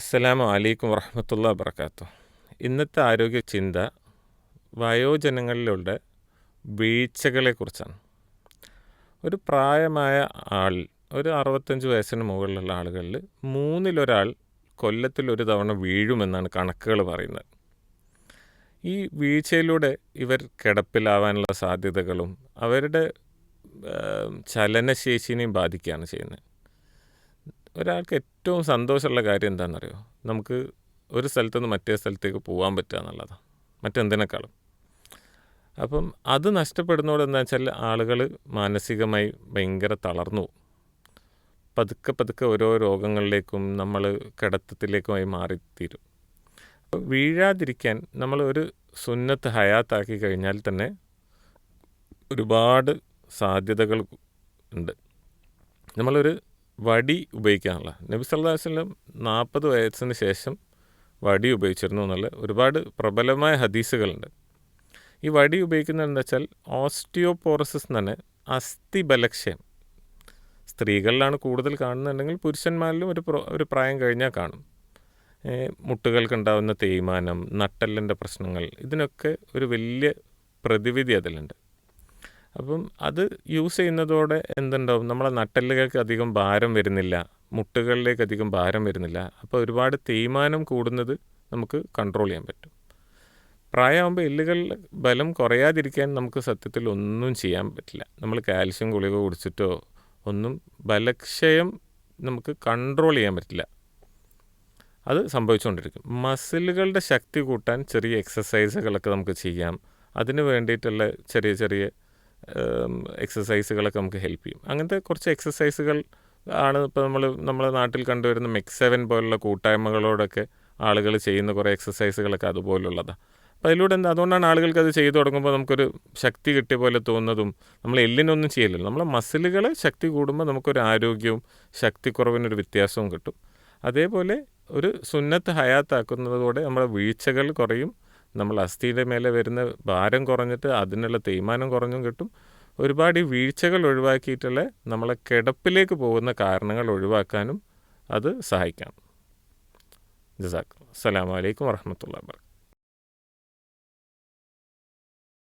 അസ്സലാമു അലൈക്കും വറഹമത്തുള്ള വബർക്കാത്തു ഇന്നത്തെ ആരോഗ്യ ചിന്ത വയോജനങ്ങളിലുള്ള വീഴ്ചകളെക്കുറിച്ചാണ്. ഒരു പ്രായമായ ആൾ ഒരു അറുപത്തഞ്ച് വയസ്സിന് മുകളിലുള്ള ആളുകളിൽ മൂന്നിലൊരാൾ കൊല്ലത്തിൽ ഒരു തവണ വീഴുമെന്നാണ് കണക്കുകൾ പറയുന്നത്. ഈ വീഴ്ചയിലൂടെ ഇവർ കിടപ്പിലാവാനുള്ള സാധ്യതകളും അവരുടെ ചലനശേഷിനെയും ബാധിക്കുകയാണ് ചെയ്യുന്നത്. ഒരാൾക്ക് ഏറ്റവും സന്തോഷമുള്ള കാര്യം എന്താണെന്നറിയോ? നമുക്ക് ഒരു സ്ഥലത്തു നിന്ന് മറ്റേ സ്ഥലത്തേക്ക് പോകാൻ പറ്റുക എന്നുള്ളതാണ് മറ്റെന്തിനേക്കാളും. അപ്പം അത് നഷ്ടപ്പെടുന്നതോടെ എന്താ വെച്ചാൽ ആളുകൾ മാനസികമായി ഭയങ്കര തളർന്നു പതുക്കെ പതുക്കെ ഓരോ രോഗങ്ങളിലേക്കും നമ്മൾ കിടത്തത്തിലേക്കുമായി മാറിത്തീരും. അപ്പോൾ വീഴാതിരിക്കാൻ നമ്മൾ ഒരു സുന്നത്ത് ഹയാത്താക്കി കഴിഞ്ഞാൽ തന്നെ ഒരുപാട് സാധ്യതകൾ ഉണ്ട്. നമ്മളൊരു വടി ഉപയോഗിക്കാനുള്ള. നബി സല്ലാ വസല്ലം നാൽപ്പത് വയസ്സിന് ശേഷം വടി ഉപയോഗിച്ചിരുന്നു എന്നുള്ള ഒരുപാട് പ്രബലമായ ഹദീസുകളുണ്ട്. ഈ വടി ഉപയോഗിക്കുന്നത് എന്താ വെച്ചാൽ ഓസ്റ്റിയോപോറസിസ് എന്ന് തന്നെ അസ്ഥി ബലക്ഷയം. സ്ത്രീകളിലാണ് കൂടുതൽ കാണുന്നുണ്ടെങ്കിൽ പുരുഷന്മാരിലും ഒരു ഒരു പ്രായം കഴിഞ്ഞാൽ കാണും. മുട്ടുകൾക്കുണ്ടാവുന്ന തേയ്മാനം നട്ടെല്ലിന്റെ പ്രശ്നങ്ങൾ ഇതിനൊക്കെ ഒരു വലിയ പ്രതിവിധി അതിലുണ്ട്. അപ്പം അത് യൂസ് ചെയ്യുന്നതോടെ എന്തുണ്ടാവും? നമ്മളെ നട്ടെല്ലുകൾക്ക് അധികം ഭാരം വരുന്നില്ല. മുട്ടുകളിലേക്ക് അധികം ഭാരം വരുന്നില്ല. അപ്പോൾ ഒരുപാട് തേയ്മാനം കൂടുന്നത് നമുക്ക് കൺട്രോൾ ചെയ്യാൻ പറ്റും. പ്രായമാകുമ്പോൾ എല്ലുകളിൽ ബലം കുറയാതിരിക്കാൻ നമുക്ക് സത്യത്തിൽ ഒന്നും ചെയ്യാൻ പറ്റില്ല. നമ്മൾ കാൽസ്യം ഗുളിക കുടിച്ചിട്ടോ ഒന്നും ബലക്ഷയം നമുക്ക് കൺട്രോൾ ചെയ്യാൻ പറ്റില്ല. അത് സംഭവിച്ചുകൊണ്ടിരിക്കും. മസിലുകളുടെ ശക്തി കൂട്ടാൻ ചെറിയ എക്സസൈസുകളൊക്കെ നമുക്ക് ചെയ്യാം. അതിന് വേണ്ടിയിട്ടുള്ള ചെറിയ ചെറിയ എക്സസൈസുകളൊക്കെ നമുക്ക് ഹെൽപ്പ് ചെയ്യും. അങ്ങനത്തെ കുറച്ച് എക്സസൈസുകൾ ആണ് ഇപ്പോൾ നമ്മൾ നമ്മുടെ നാട്ടിൽ കണ്ടുവരുന്ന മെക്സ് സെവൻ പോലുള്ള കൂട്ടായ്മകളോടൊക്കെ ആളുകൾ ചെയ്യുന്ന കുറേ എക്സസൈസുകളൊക്കെ അതുപോലുള്ളതാണ് അപ്പോൾ അതിലൂടെ എന്താ അതുകൊണ്ടാണ് ആളുകൾക്ക് അത് ചെയ്തു തുടങ്ങുമ്പോൾ നമുക്കൊരു ശക്തി കിട്ടിയ പോലെ തോന്നുന്നതും നമ്മൾ എല്ലിനൊന്നും ചെയ്യില്ലല്ലോ നമ്മളെ മസിലുകൾ ശക്തി കൂടുമ്പോൾ നമുക്കൊരു ആരോഗ്യവും ശക്തിക്കുറവിനൊരു വ്യത്യാസവും കിട്ടും. അതേപോലെ ഒരു സുന്നത്ത് ഹയാത്താക്കുന്നതോടെ നമ്മുടെ വീഴ്ചകൾ കുറയും നമ്മൾ അസ്ഥിയുടെ മേലെ വരുന്ന ഭാരം കുറഞ്ഞിട്ട് അതിനുള്ള തേയ്മാനം കുറഞ്ഞും കിട്ടും. ഒരുപാട് ഈ വീഴ്ചകൾ ഒഴിവാക്കിയിട്ടുള്ള നമ്മളെ കിടപ്പിലേക്ക് പോകുന്ന കാരണങ്ങൾ ഒഴിവാക്കാനും അത് സഹായിക്കാം. ജസാക്ക് അസ്സലാമു അലൈക്കും വറഹമത്തുള്ള വർക്കാത്തു